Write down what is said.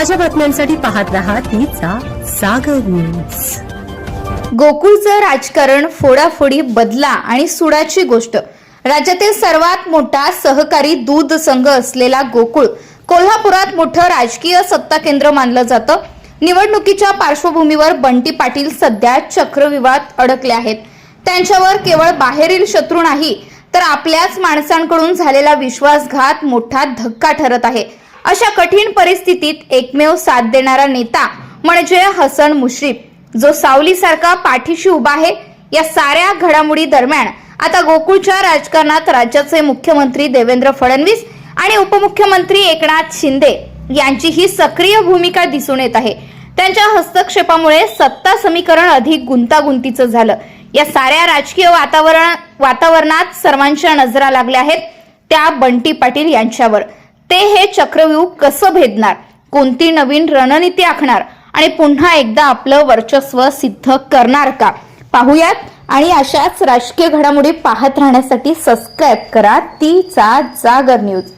ताज्या बातम्यांसाठी पाहत रहा तिचा सागर न्यूज गोकुळचं राजकारण फोडाफोडी बदला आणि सुडाची गोष्ट. राज्यातील सर्वात मोठा सहकारी दूध संघ असलेला गोकुळ कोल्हापुरात मोठं राजकीय सत्ता केंद्र मानलं जातं. निवडणुकीच्या पार्श्वभूमीवर बंटी पाटील सध्या चक्रविवाद अडकले आहेत. त्यांच्यावर केवळ बाहेरील शत्रू नाही तर आपल्याच माणसांकडून झालेला विश्वासघात मोठा धक्का ठरत आहे. अशा कठीण परिस्थितीत एकमेव साथ देणारा नेता म्हणजे हसन मुश्रीफ. जो सावलीसारखा पाठीशी उभा आहे. या साऱ्या घडामोडी दरम्यान आता गोकुळच्या राजकारणात राज्याचे मुख्यमंत्री देवेंद्र फडणवीस आणि उपमुख्यमंत्री एकनाथ शिंदे यांची ही सक्रिय भूमिका दिसून येत आहे. त्यांच्या हस्तक्षेपामुळे सत्ता समीकरण अधिक गुंतागुंतीचं झालं. या साऱ्या राजकीय वातावरण वातावरणात सर्वांच्या नजरा लागल्या आहेत. त्या बंटी पाटील यांच्यावर. ते हे चक्रव्यूह कसं भेदणार? कोणती नवीन रणनीती आखणार? आणि पुन्हा एकदा आपलं वर्चस्व सिद्ध करणार का? पाहुयात आणि अशाच राजकीय घडामोडी पाहत राहण्यासाठी सबस्क्राईब करा. तीचा जागर न्यूज